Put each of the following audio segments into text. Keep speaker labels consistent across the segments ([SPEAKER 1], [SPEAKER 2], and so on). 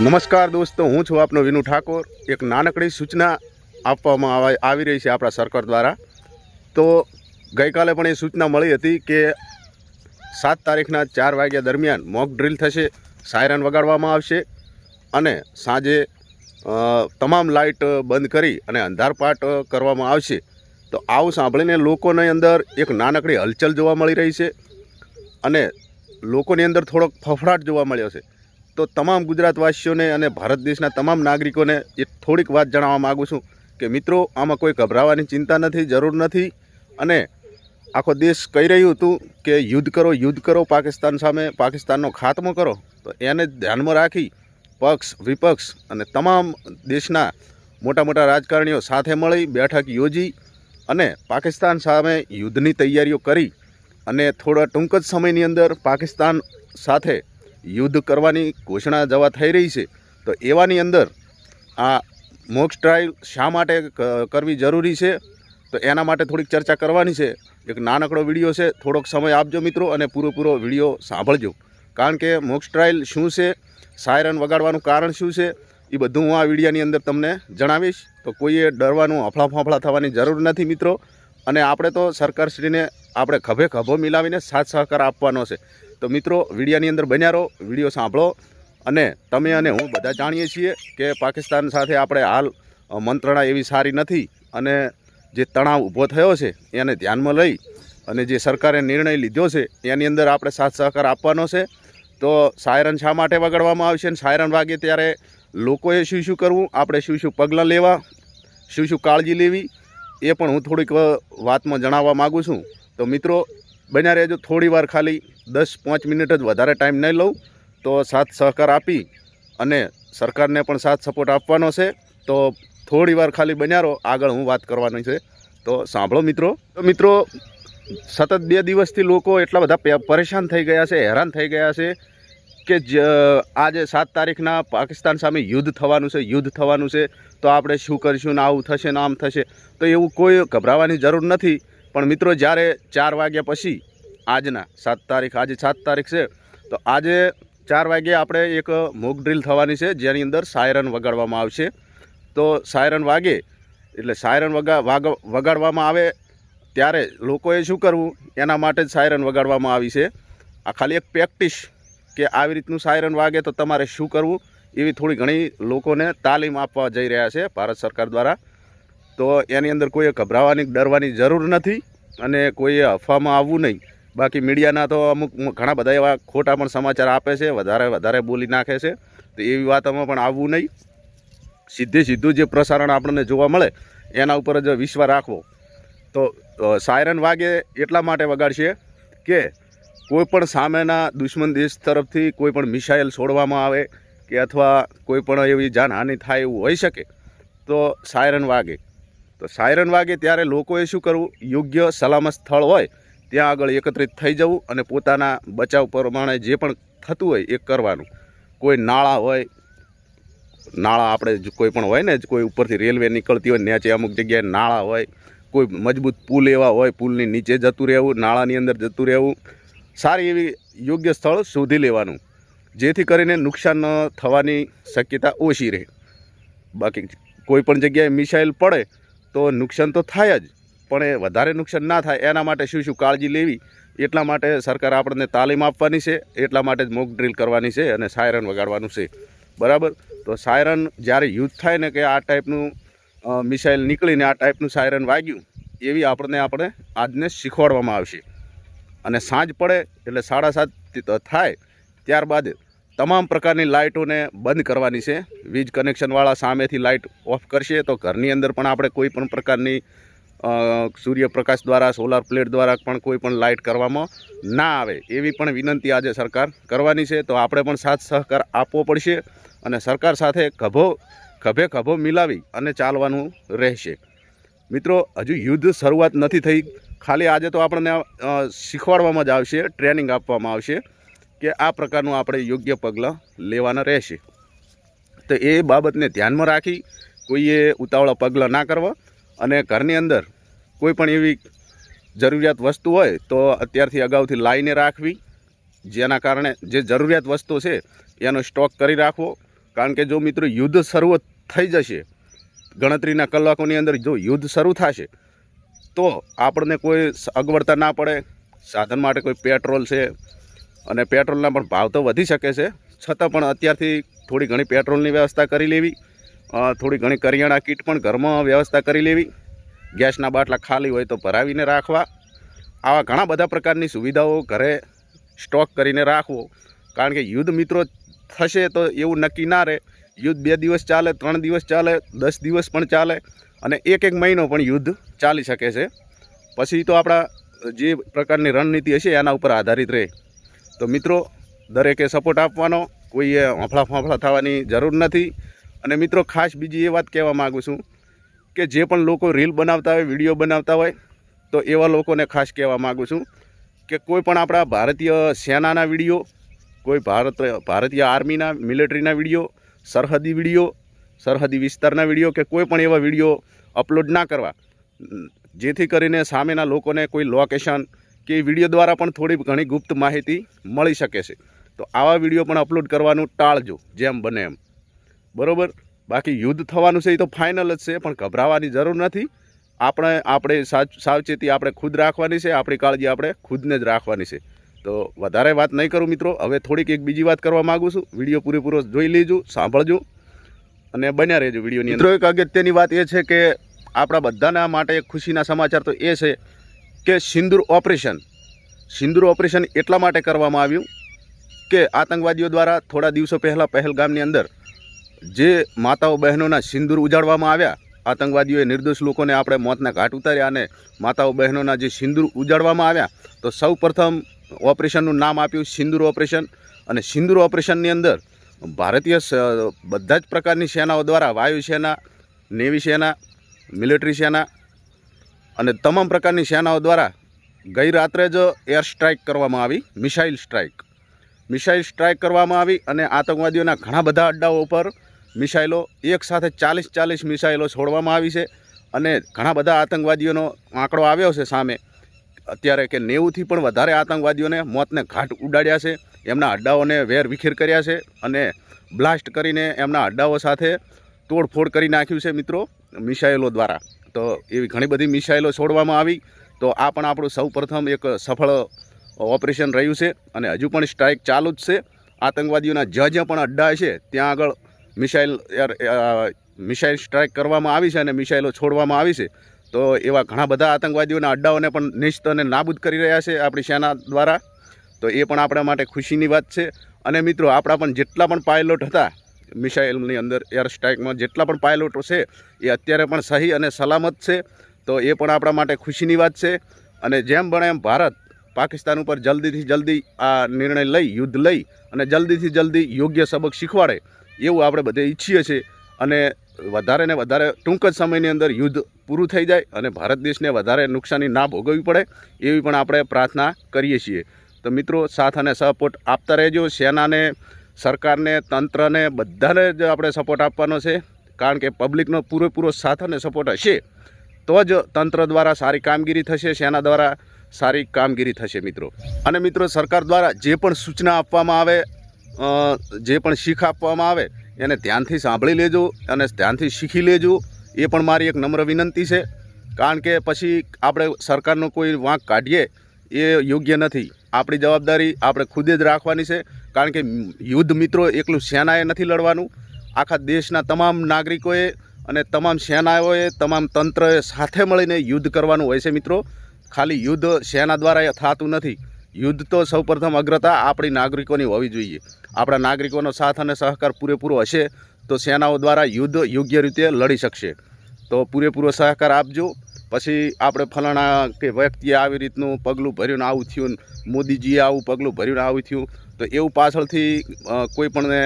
[SPEAKER 1] નમસ્કાર દોસ્તો, હું છું આપનો વિનુ ઠાકોર. એક નાનકડી સૂચના આપવામાં આવા- રહી છે આપણા સરકાર દ્વારા. તો ગઈકાલે પણ એ સૂચના મળી હતી કે સાત તારીખના ચાર વાગ્યા દરમિયાન મોક ડ્રિલ થશે, સાયરન વગાડવામાં આવશે અને સાંજે તમામ લાઇટ બંધ કરી અને અંધારપાટ કરવામાં આવશે. તો આવું સાંભળીને લોકોની અંદર એક નાનકડી હલચલ જોવા મળી રહી છે અને લોકોની અંદર થોડોક ફફડાટ જોવા મળ્યો છે. તો તમામ ગુજરાતવાસીઓને અને ભારત દેશના તમામ નાગરિકોને એ થોડીક વાત જણાવવા માગું છું કે મિત્રો, આમાં કોઈ ગભરાવાની ચિંતા નથી, જરૂર નથી. અને આખો દેશ કહી રહ્યું હતું કે યુદ્ધ કરો યુદ્ધ કરો, પાકિસ્તાન સામે પાકિસ્તાનનો ખાત્મો કરો. તો એને ધ્યાનમાં રાખી પક્ષ, વિપક્ષ અને તમામ દેશના મોટા મોટા રાજકારણીઓ સાથે મળી બેઠક યોજી અને પાકિસ્તાન સામે યુદ્ધની તૈયારીઓ કરી. અને થોડા ટૂંક જ સમયની અંદર પાકિસ્તાન સાથે યુદ્ધ કરવાની ઘોષણા જવા થઈ રહી છે, તો એવાની અંદર આ મોક્સ ટ્રાયલ શા માટે કરવી જરૂરી છે? તો એના માટે થોડીક ચર્ચા કરવાની છે. એક નાનકડો વીડિયો છે, થોડોક સમય આપજો મિત્રો અને પૂરો પૂરો વીડિયો સાંભળજો. કારણ કે મોક્સ ટ્રાયલ શું છે, સાયરન વગાડવાનું કારણ શું છે, એ બધું હું આ વિડીયાની અંદર તમને જણાવીશ. તો કોઈએ ડરવાનું હફળા થવાની જરૂર નથી મિત્રો. અને આપણે તો સરકારશ્રીને આપણે ખભે ખભો મિલાવીને સાથ સહકાર આપવાનો છે. તો મિત્રો, વિડીયાની અંદર બન્યા રહો, વીડિયો સાંભળો અને તમે અને હું બધા જાણીએ છીએ કે પાકિસ્તાન સાથે આપણે હાલ મંત્રણા એવી સારી નથી અને જે તણાવ ઊભો થયો છે એને ધ્યાનમાં લઈ અને જે સરકારે નિર્ણય લીધો છે એની અંદર આપણે સાથ સહકાર આપવાનો છે. તો સાયરન શા માટે વગાડવામાં આવશે અને સાયરન વાગે ત્યારે લોકોએ શું શું કરવું? આપણે શું શું પગલાં લેવા? શું શું કાળજી લેવી? એ પણ હું થોડીક વાતમાં જણાવવા માગું છું. તો મિત્રો બન્યા રહેજો. થોડી વાર ખાલી દસ પાંચ મિનિટ જ વધારે ટાઈમ નહીં લઉં, તો સાથ સહકાર આપી અને સરકારને પણ સાથ સપોર્ટ આપવાનો છે. તો થોડી વાર ખાલી બન્યા રહો, આગળ હું વાત કરવાની છે. તો સાંભળો મિત્રો. તો મિત્રો, સતત બે દિવસથી લોકો એટલા બધા પરેશાન થઈ ગયા છે, હેરાન થઈ ગયા છે કે જ, આજે સાત તારીખના પાકિસ્તાન સામે યુદ્ધ થવાનું છે, યુદ્ધ થવાનું છે. તો આપણે શું કરીશું ને આવું થશે ને આમ થશે. તો એવું કોઈ ગભરાવાની જરૂર નથી. પણ મિત્રો, જ્યારે ચાર વાગ્યા પછી, આજના સાત તારીખ, આજે સાત તારીખ છે, તો આજે ચાર વાગ્યે આપણે એક મોક ડ્રીલ થવાની છે, જેની અંદર સાયરન વગાડવામાં આવશે. તો સાયરન વાગે, એટલે સાયરન વગા, વાગ, વગાડવામાં આવે ત્યારે લોકોએ શું કરવું? એના માટે જ સાયરન વગાડવામાં આવી છે. આ ખાલી એક પ્રેક્ટિસ કે આવી રીતનું સાયરન વાગે તો તમારે શું કરવું? એવી થોડી ઘણી લોકોને તાલીમ આપવા જઈ રહ્યા છે ભારત સરકાર દ્વારા. તો એની અંદર કોઈએ ગભરાવાની ડરવાની જરૂર નથી અને કોઈએ અફવામાં આવવું નહીં. બાકી મીડિયાના તો અમુક ઘણા બધા એવા ખોટા પણ સમાચાર આપે છે, વધારે વધારે બોલી નાખે છે. તો એવી વાતોમાં પણ આવવું નહીં. સીધે સીધું જે પ્રસારણ આપણને જોવા મળે, એના ઉપર જ વિશ્વાસ રાખવો. તો સાયરન વાગે એટલા માટે વગાડશે કે કોઈ પણ સામેના દુશ્મન દેશ તરફથી કોઈ પણ મિસાઇલ છોડવામાં આવે કે અથવા કોઈ પણ એવી જાનહાનિ થાય એવું હોઈ શકે, તો સાયરન વાગે. તો સાયરન વાગે ત્યારે લોકોએ શું કરવું? યોગ્ય સલામત સ્થળ હોય, ત્યાં આગળ એકત્રિત થઈ જવું અને પોતાના બચાવ પ્રમાણે જે પણ થતું હોય એ કરવાનું. કોઈ નાળા હોય, નાળા આપણે કોઈ પણ હોય ને કોઈ ઉપરથી રેલવે નીકળતી હોય નીચે અમુક જગ્યાએ નાળા હોય, કોઈ મજબૂત પુલ એવા હોય, પુલની નીચે જતું રહેવું, નાળાની અંદર જતું રહેવું, સારી એવી યોગ્ય સ્થળ શોધી લેવાનું, જેથી કરીને નુકસાન ન થવાની શક્યતા ઓછી રહે. બાકી કોઈ પણ જગ્યાએ મિસાઇલ પડે તો નુકસાન તો થાય જ, પણ એ વધારે નુકસાન ના થાય, એના માટે શું શું કાળજી લેવી, એટલા માટે સરકાર આપણને તાલીમ આપવાની છે, એટલા માટે જ મોક ડ્રીલ કરવાની છે અને સાયરન વગાડવાનું છે. બરાબર? તો સાયરન જ્યારે યુદ્ધ થાય ને કે આ ટાઈપનું મિસાઇલ નીકળીને આ ટાઈપનું સાયરન વાગ્યું, એવી આપણને આપણે આજને શીખવાડવામાં આવશે. અને સાંજ પડે એટલે સાડા સાત થાય, ત્યારબાદ તમામ પ્રકારની લાઇટોને બંધ કરવાની છે. વીજ કનેક્શનવાળા સામેથી લાઇટ ઓફ કરશે તો ઘરની અંદર પણ આપણે કોઈ પણ પ્રકારની સૂર્યપ્રકાશ દ્વારા, સોલાર પ્લેટ દ્વારા પણ કોઈ પણ લાઇટ કરવામાં ના આવે. એવી પણ વિનંતી આજે સરકાર કરવાની છે તો આપણે પણ સાથ સહકાર આપવો પડશે અને સરકાર સાથે ખભો, ખભે ખભો મિલાવી અને ચાલવાનું રહેશે. મિત્રો, હજુ યુદ્ધ શરૂઆત નથી થઈ. ખાલી આજે તો આપણને શીખવાડવામાં જ આવશે, ટ્રેનિંગ આપવામાં આવશે. કે આ પ્રકારનું આપણે યોગ્ય પગલાં લેવાના રહેશે. તો એ બાબતને ધ્યાનમાં રાખી કોઈએ ઉતાવળા પગલાં ના કરવા અને ઘરની અંદર કોઈ પણ એવી જરૂરિયાત વસ્તુ હોય તો અત્યારથી અગાઉથી લાઈને રાખવી. જેના કારણે જે જરૂરિયાત વસ્તુ છે એનો સ્ટોક કરી રાખવો. કારણ કે જો મિત્રો યુદ્ધ શરૂ થઈ જશે, ગણતરીના કલાકોની અંદર જો યુદ્ધ શરૂ થશે, તો આપણને કોઈ અગવડતા ના પડે. સાધન માટે કોઈ પેટ્રોલ છે અને પેટ્રોલના પણ ભાવ તો વધી શકે છે. છતાં પણ અત્યારથી થોડી ઘણી પેટ્રોલની વ્યવસ્થા કરી લેવી. થોડી ઘણી કરિયાણા કીટ પણ ઘરમાં વ્યવસ્થા કરી લેવી. ગેસના બાટલા ખાલી હોય તો ભરાવીને રાખવા. આવા ઘણા બધા પ્રકારની સુવિધાઓ ઘરે સ્ટોક કરીને રાખવો. કારણ કે યુદ્ધ મિત્રો થશે તો એવું નક્કી ના રહે. યુદ્ધ બે દિવસ ચાલે, ત્રણ દિવસ ચાલે, દસ દિવસ પણ ચાલે અને એક એક મહિનો પણ યુદ્ધ ચાલી શકે છે. પછી તો આપણા જે પ્રકારની રણનીતિ હશે એના ઉપર આધારિત રહે. તો મિત્રો, દરેકે સપોર્ટ આપવાનો, કોઈએ હોંફળા ફોંફળા થવાની જરૂર નથી. અને મિત્રો, ખાસ બીજી એ વાત કહેવા માગું છું કે જે પણ લોકો રીલ બનાવતા હોય વીડિયો બનાવતા હોય, તો એવા લોકોને ખાસ કહેવા માગું છું કે કોઈ પણ આપણા ભારતીય સેનાના વીડિયો કોઈ ભારત, ભારતીય આર્મીના મિલિટરીના વીડિયો સરહદી વીડિયો સરહદી વિસ્તારના વીડિયો કે કોઈ પણ એવા વીડિયો અપલોડ ના કરવા. જેથી કરીને સામેના લોકોને કોઈ લોકેશન કે વીડિયો દ્વારા પણ થોડી ઘણી ગુપ્ત માહિતી મળી શકે છે. તો આવા વીડિયો પણ અપલોડ કરવાનું ટાળજો જેમ બને એમ. બરોબર? બાકી યુદ્ધ થવાનું છે એ તો ફાઇનલ જ છે પણ ગભરાવાની જરૂર નથી. આપણે આપણે સાવચેતી આપણે ખુદ રાખવાની છે આપણી કાળજી આપણે ખુદને જ રાખવાની છે. તો વધારે વાત નહીં કરું મિત્રો હવે થોડીક એક બીજી વાત કરવા માગું છું. વીડિયો પૂરેપૂરો જોઈ લેજો સાંભળજો અને બન્યા રહેજો વિડીયોની અંદર. મિત્રો એક અગત્યની વાત એ છે કે આપણા બધાના માટે ખુશીના સમાચાર તો એ છે કે સિંદૂર ઓપરેશન? સિંદૂર ઓપરેશન એટલા માટે કરવામાં આવ્યું કે આતંકવાદીઓ દ્વારા થોડા દિવસો પહેલાં પહેલગામની અંદર જે માતાઓ બહેનોના સિંદૂર ઉજાડવામાં આવ્યા, આતંકવાદીઓએ નિર્દોષ લોકોને આપણે મોતના ઘાટ ઉતાર્યા અને માતાઓ બહેનોના જે સિંદૂર ઉજાડવામાં આવ્યા, તો સૌ પ્રથમ ઓપરેશનનું નામ આપ્યું સિંદૂર ઓપરેશન અને સિંદૂર ઓપરેશનની અંદર ભારતીય બધા જ પ્રકારની સેનાઓ દ્વારા વાયુસેના, નેવી સેના, મિલિટરી સેના અને તમામ પ્રકારની સેનાઓ દ્વારા ગઈ રાત્રે જ એર સ્ટ્રાઇક કરવામાં આવી, મિસાઇલ સ્ટ્રાઇક. મિસાઇલ સ્ટ્રાઇક કરવામાં આવી અને આતંકવાદીઓના ઘણા બધા અડ્ડાઓ ઉપર મિસાઇલો એક સાથે ચાલીસ ચાલીસ મિસાઇલો છોડવામાં આવી છે અને ઘણા બધા આતંકવાદીઓનો આંકડો આવ્યો છે સામે. અત્યારે કે નેવુંથી પણ વધારે આતંકવાદીઓને મોતને ઘાટ ઉડાડ્યા છે, એમના અડ્ડાઓને વેર વિખેર કર્યા છે અને બ્લાસ્ટ કરીને એમના અડ્ડાઓ સાથે તોડફોડ કરી નાખ્યું છે મિત્રો મિસાઇલો દ્વારા. તો એવી ઘણી બધી મિસાઇલો છોડવામાં આવી. તો આ પણ આપણું સૌ એક સફળ ઓપરેશન રહ્યું છે અને હજુ પણ સ્ટ્રાઇક ચાલુ જ છે. આતંકવાદીઓના જ્યાં જ્યાં પણ અડ્ડા છે. ત્યાં આગળ મિસાઇલ મિસાઇલ સ્ટ્રાઇક કરવામાં આવી છે અને મિસાઇલો છોડવામાં આવી છે. તો એવા ઘણા બધા આતંકવાદીઓના અડ્ડાઓને પણ નિશ્ચિત અને નાબૂદ કરી રહ્યા છે આપણી સેના દ્વારા. તો એ પણ આપણા માટે ખુશીની વાત છે. અને મિત્રો, આપણા પણ જેટલા પણ પાયલોટ હતા મિસાઇલની અંદર એર સ્ટ્રાઇકમાં જેટલા પણ પાયલોટો છે, એ અત્યારે પણ સહી અને સલામત છે. તો એ પણ આપણા માટે ખુશીની વાત છે. અને જેમ બને એમ ભારત પાકિસ્તાન ઉપર જલ્દીથી જલ્દી આ નિર્ણય લઈ, યુદ્ધ લઈ અને જલ્દીથી જલ્દી યોગ્ય સબક શીખવાડે એવું આપણે બધે ઈચ્છીએ છીએ. અને વધારે ને વધારે ટૂંક જ સમયની અંદર યુદ્ધ પૂરું થઈ જાય અને ભારત દેશને વધારે નુકસાની ના ભોગવવી પડે એવી પણ આપણે પ્રાર્થના કરીએ છીએ. તો મિત્રો, સાથ અને સપોર્ટ આપતા રહેજો. સેનાને સરકારને, તંત્રને, બધાને જ આપણે સપોર્ટ આપવાનો છે. કારણ કે પબ્લિકનો પૂરેપૂરો સાથ અને સપોર્ટ હશે. તો જ તંત્ર દ્વારા સારી કામગીરી થશે સેના દ્વારા સારી કામગીરી થશે મિત્રો. અને મિત્રો, સરકાર દ્વારા જે પણ સૂચના આપવામાં આવે જે પણ શીખ આપવામાં આવે, એને ધ્યાનથી સાંભળી લેજો અને ધ્યાનથી શીખી લેજો. એ પણ મારી એક નમ્ર વિનંતી છે. કારણ કે પછી આપણે સરકારનો કોઈ વાંક કાઢીએ, એ યોગ્ય નથી. આપણી જવાબદારી આપણે ખુદે જ રાખવાની છે. કારણ કે યુદ્ધ મિત્રો એકલું સેનાએ નથી લડવાનું. આખા દેશના તમામ નાગરિકોએ અને તમામ સેનાઓએ, તમામ તંત્રએ સાથે મળીને યુદ્ધ કરવાનું હોય છે મિત્રો. ખાલી યુદ્ધ સેના દ્વારા થતું નથી. યુદ્ધ તો સૌપ્રથમ અગ્રતા આપણી નાગરિકોની હોવી જોઈએ. આપણા નાગરિકોનો સાથ અને સહકાર પૂરેપૂરો હશે તો સેનાઓ દ્વારા યુદ્ધ યોગ્ય રીતે લડી શકશે. તો પૂરેપૂરો સહકાર આપજો. પછી આપણે ફલાણા કે વ્યક્તિએ આવી રીતનું પગલું ભર્યું આવું થયું મોદીજીએ આવું પગલું ભર્યું આવું થયું, તો એવું પાછળથી કોઈ પણને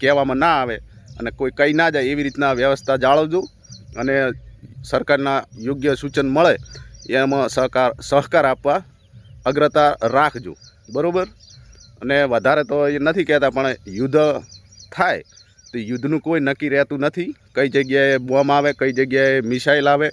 [SPEAKER 1] કહેવામાં ના આવે અને કોઈ કહી ના જાય એવી રીતના વ્યવસ્થા જાળવજો અને સરકારના યોગ્ય સૂચન મળે, એમાં સહકાર સહકાર આપવા અગ્રતા રાખજો. બરાબર? અને વધારે તો એ નથી કહેતા, પણ યુદ્ધ થાય, તો યુદ્ધનું કોઈ નક્કી રહેતું નથી. કઈ જગ્યાએ બોમ્બ આવે, કઈ જગ્યાએ મિસાઇલ આવે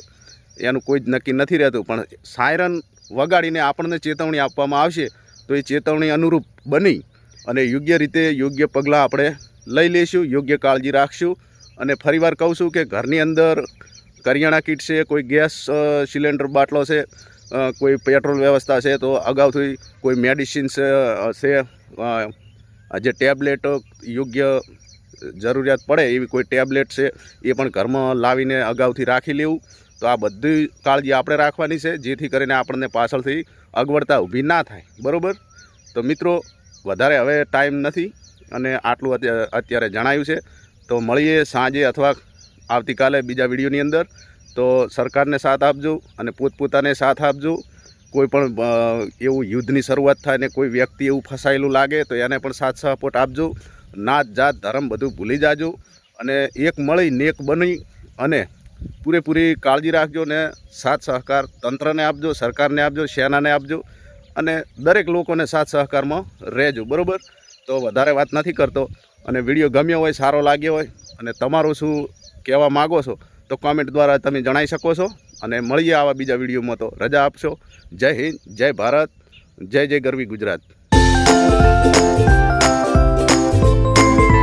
[SPEAKER 1] એનું કોઈ જ નક્કી નથી રહેતું. પણ સાયરન વગાડીને આપણને ચેતવણી આપવામાં આવશે તો એ ચેતવણી અનુરૂપ બની અને યોગ્ય રીતે યોગ્ય પગલાં આપણે લઈ લઈશું, યોગ્ય કાળજી રાખશું અને ફરીવાર કહું છું કે ઘરની અંદર કરિયાણા કીટ છે, કોઈ ગેસ સિલિન્ડર બાટલો છે કોઈ પેટ્રોલ વ્યવસ્થા છે તો અગાઉથી કોઈ મેડિસિન્સ છે જે ટેબ્લેટ યોગ્ય જરૂરિયાત પડે એવી કોઈ ટેબ્લેટ છે એ પણ ઘરમાં લાવીને અગાઉથી રાખી લેવું. તો આ બધી કાળજી આપણે રાખવાની છે, જેથી કરીને આપણને પાછળથી અગવડતા ઊભી ના થાય. બરાબર? તો મિત્રો, વધારે હવે ટાઈમ નથી અને આટલું અત્યારે જણાવ્યું છે. તો મળીએ સાંજે અથવા આવતીકાલે બીજા વિડીયોની અંદર. તો સરકારને સાથ આપજો અને પોતપોતાને સાથ આપજો. કોઈ પણ એવું યુદ્ધની શરૂઆત થાય ને કોઈ વ્યક્તિ એવું ફસાયેલું લાગે તો એને પણ સાથ સપોર્ટ આપજો. નાત જાત, ધર્મ બધું ભૂલી જાજો. અને એક મળી નેક બની અને પૂરેપૂરી કાળજી રાખજો ને સાથ સહકાર તંત્રને આપજો, સરકારને આપજો, સેનાને આપજો અને દરેક લોકોને સાથ સહકારમાં રહેજો, બરાબર? તો વધારે વાત નથી કરતો અને વીડિયો ગમ્યો હોય, સારો લાગ્યો હોય અને તમારું શું કહેવા માગો છો તો કોમેન્ટ દ્વારા તમે જણાવી શકો છો અને મળીએ આવા બીજા વિડીયોમાં તો. રજા આપશો. જય હિન્દ, જય ભારત, જય જય ગરવી ગુજરાત.